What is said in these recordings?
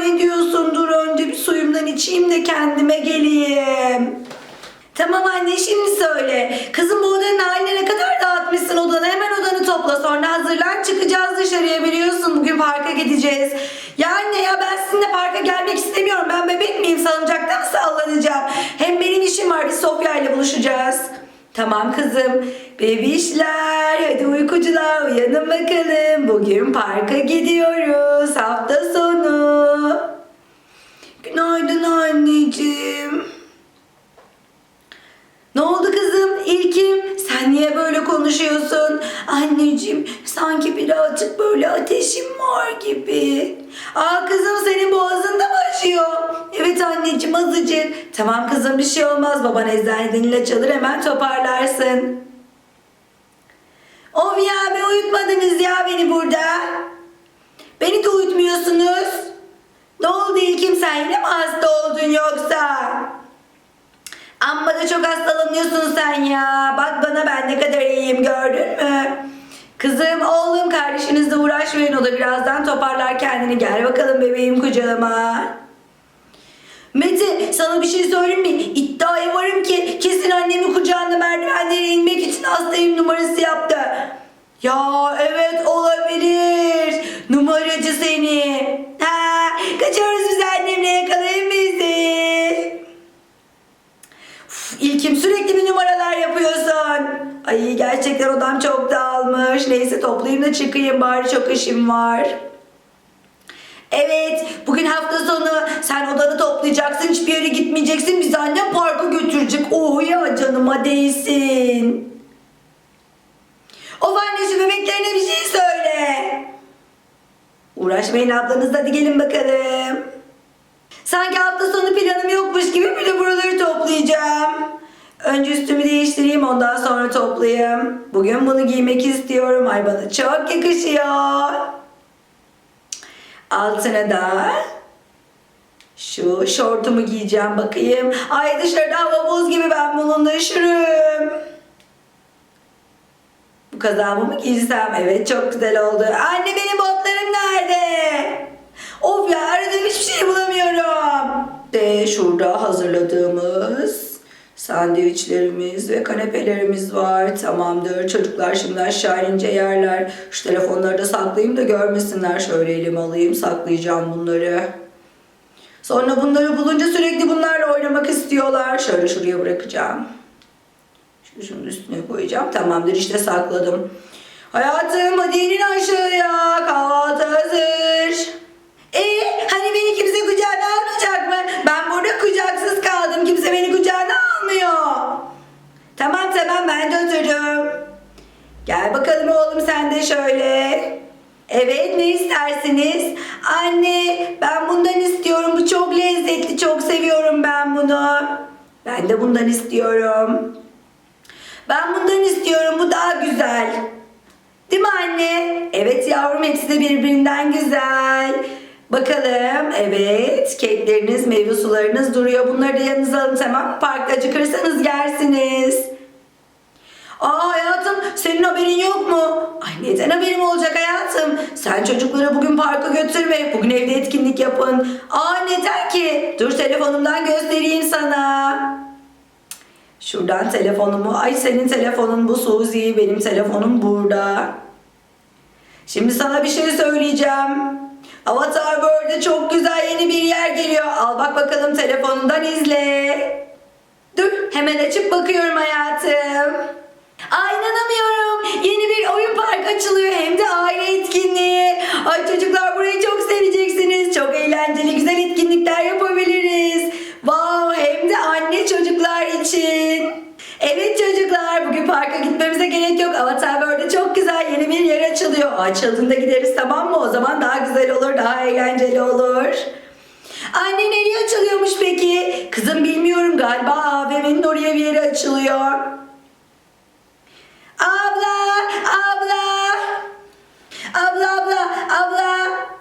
ne diyorsun? Dur önce bir suyumdan içeyim de kendime geleyim. Tamam anne şimdi söyle. Kızım bu odanın haline ne kadar dağıtmışsın odanı. Hemen odanı topla sonra hazırlan çıkacağız dışarıya biliyorsun. Bugün parka gideceğiz. Ya anne ya ben sizinle parka gelmek istemiyorum. Ben bebek miyim salıncakta mı sallanacağım? Hem benim işim var biz Sofya ile buluşacağız. Tamam kızım. Bebişler hadi uykucular uyanın bakalım. Bugün parka gidiyoruz hafta sonu. Günaydın anneciğim. Ne oldu kızım? İlkim sen niye böyle konuşuyorsun? Anneciğim sanki birazcık böyle ateşim var gibi. Aa kızım senin boğazın da mı acıyor? Evet anneciğim azıcık. Tamam kızım bir şey olmaz. Baban eczaneden ilaç alır hemen toparlarsın. Of ya be uyutmadınız ya beni burada. Beni de uyutmuyorsunuz. Ne oldu İlkim sen yine mi hasta oldun yoksa? Amma da çok hastalanıyorsun sen ya. Bak bana ben ne kadar iyiyim gördün mü? Kızım, oğlum kardeşinizle uğraşmayın. O da birazdan toparlar kendini. Gel bakalım bebeğim kucağıma. Mete sana bir şey söyleyeyim mi? İddiaya varım ki kesin annemi kucağında merdivenlere inmek için hastayım numarası yaptı. Ya evet olabilir. Ay gerçekten odam çok dağılmış. Neyse toplayayım da çıkayım bari çok işim var. Evet bugün hafta sonu sen odanı toplayacaksın hiçbir yere gitmeyeceksin. Bizi annem parka götürecek. Oh ya canıma değsin. Of annesi bebeklerine bir şey söyle. Uğraşmayın ablanız hadi gelin bakalım. Sanki hafta sonu planım yokmuş gibi bir de buraları toplayacağım. Önce üstümü değiştireyim ondan sonra toplayayım. Bugün bunu giymek istiyorum. Ay bana çok yakışıyor. Altına da şu şortumu giyeceğim bakayım. Ay dışarıda hava buz gibi ben bununla üşürüm. Bu kazağımı mı giysem? Evet çok güzel oldu. Anne benim botlarım nerede? Of ya aradığım hiçbir şey bulamıyorum. De şurada hazırladığımız sandviçlerimiz ve kanepelerimiz var. Tamamdır. Çocuklar şimdi aşağı inince yerler. Şu telefonları da saklayayım da görmesinler. Şöyle elime alayım saklayacağım bunları. Sonra bunları bulunca sürekli bunlarla oynamak istiyorlar. Şöyle şuraya bırakacağım. Şu şunun üstüne koyacağım. Tamamdır işte sakladım. Hayatım hadi inin aşağıya. Kahvaltı hazır. Ee, hani beni kimse kucağına almayacak mı? Ben burada kucaksız kaldım. Kimse beni kucağına almıyor. Tamam tamam ben de otururum. Gel bakalım de şöyle. Evet ne istersiniz? Anne ben bundan istiyorum. Bu çok lezzetli. Çok seviyorum ben bunu. Ben de bundan istiyorum. Ben bundan istiyorum. Bu daha güzel. Değil mi anne? Evet yavrum hepsi de birbirinden güzel. Bakalım evet kekleriniz, meyve sularınız duruyor. Bunları da yanınıza alın tamam? Parkta acıkırsanız yersiniz. Aa hayatım senin haberin yok mu? Ay neden haberim olacak hayatım? Sen çocukları bugün parka götürme. Bugün evde etkinlik yapın. Aa neden ki? Dur telefonumdan göstereyim sana. Şuradan telefonumu. Ay senin telefonun bu Suzi. Benim telefonum burada. Şimdi sana bir şey söyleyeceğim. Avatar World'e çok güzel yeni bir yer geliyor. Al bak bakalım telefonundan izle. Dur hemen açıp bakıyorum hayatım. Ay inanamıyorum. Yeni bir oyun park açılıyor. Hem de aile etkinliği. Ay çocuklar burayı çok seveceksiniz. Çok eğlenceli güzel etkinlikler yapabiliriz. Wow hem de anne çocuklar için. Evet çocuklar bugün parka gitmemize gerek yok. Avatar World'de çok güzel yeni bir yer açılıyor. Açıldığında gideriz tamam mı? O zaman daha güzel olur, daha eğlenceli olur. Anne nereye açılıyormuş peki? Kızım bilmiyorum galiba AVM'nin oraya bir yere açılıyor. Abla, abla. Abla, abla, abla.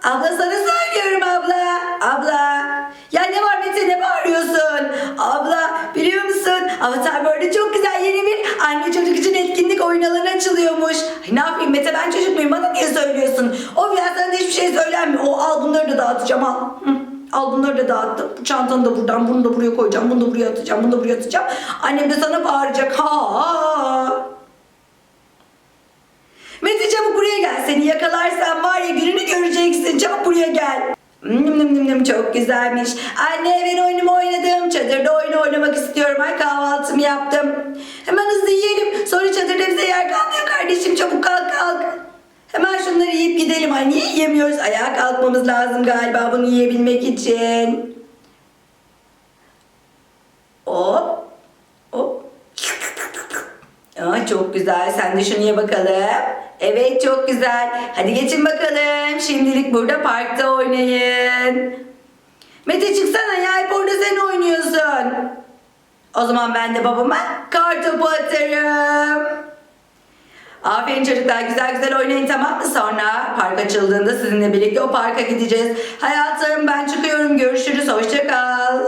Abla sana söylüyorum abla. Abla. Ya ne var Mete ne bağırıyorsun? Abla biliyor musun? Avatar böyle çok güzel yeni bir anne çocuk için etkinlik oyun alan açılıyormuş. Ay, ne yapayım Mete ben çocuk muyum bana niye söylüyorsun? Of ya sana hiçbir şey söylenmiyor. O al bunları da dağıtacağım al. Al bunları da dağıttım. Bu çantanı da buradan, bunu da buraya koyacağım, bunu da buraya atacağım, bunu da buraya atacağım. Annem de sana bağıracak. Ha! Mete çabuk buraya gel. Seni yakalarsam var ya gününü göreceksin. Çabuk buraya gel. Nım nım nım nım çok güzelmiş. Anne ben oyunumu oynadım. Çadırda oyun oynamak istiyorum. Ay kahvaltımı yaptım. Hemen hızlı yiyelim. Sonra çadırda bize yer kalmıyor kardeşim. Çabuk kalk kalk. Hemen şunları yiyip gidelim. Ay niye yiyemiyoruz? Ayağa kalkmamız lazım galiba bunu yiyebilmek için. Hop. Hop. Aa, çok güzel. Sen de şunu ye bakalım. Evet çok güzel. Hadi geçin bakalım. Şimdilik burada parkta oynayın. Mete çıksana ya. Hep orada sen oynuyorsun. O zaman ben de babama kar topu atarım. Aferin çocuklar güzel güzel oynayın tamam mı? Sonra park açıldığında sizinle birlikte o parka gideceğiz. Hayatım ben çıkıyorum. Görüşürüz. Hoşça kal.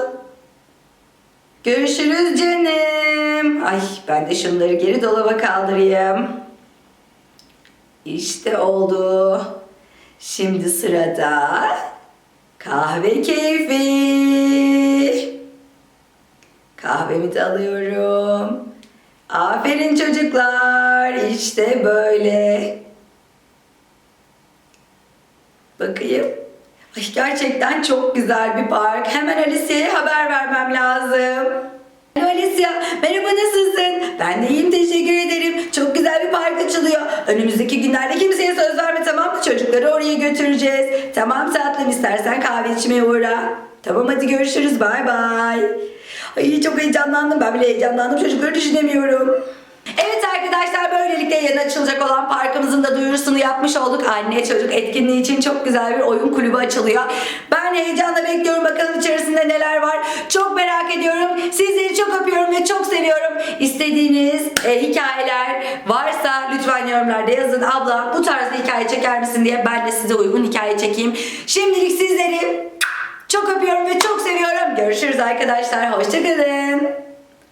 Görüşürüz canım. Ay ben de şunları geri dolaba kaldırayım. İşte oldu. Şimdi sırada kahve keyfi. Kahvemi de alıyorum. Aferin çocuklar. İşte böyle. Bakayım. Ay gerçekten çok güzel bir park. Hemen Alicia'ya haber vermem lazım. Alo Alicia, merhaba nasılsın? Ben de iyiyim teşekkür ederim. Önümüzdeki günlerde kimseye söz verme tamam mı? Çocukları oraya götüreceğiz. Tamam tatlım istersen kahve içmeye uğra. Tamam hadi görüşürüz bay bay. Ay çok heyecanlandım ben bile heyecanlandım çocukları düşünemiyorum. Evet arkadaşlar böylelikle yeni açılacak olan parkımızın da duyurusunu yapmış olduk. Anne çocuk etkinliği için çok güzel bir oyun kulübü açılıyor. Ben heyecanla bekliyorum bakalım içerisinde neler var. Çok merak ediyorum. Sizleri çok öpüyorum ve çok seviyorum. İstediğiniz e, hikayeler varsa lütfen yorumlarda yazın. Abla bu tarzda hikaye çeker misin diye ben de size uygun hikaye çekeyim. Şimdilik sizleri çok öpüyorum ve çok seviyorum. Görüşürüz arkadaşlar. Hoşçakalın.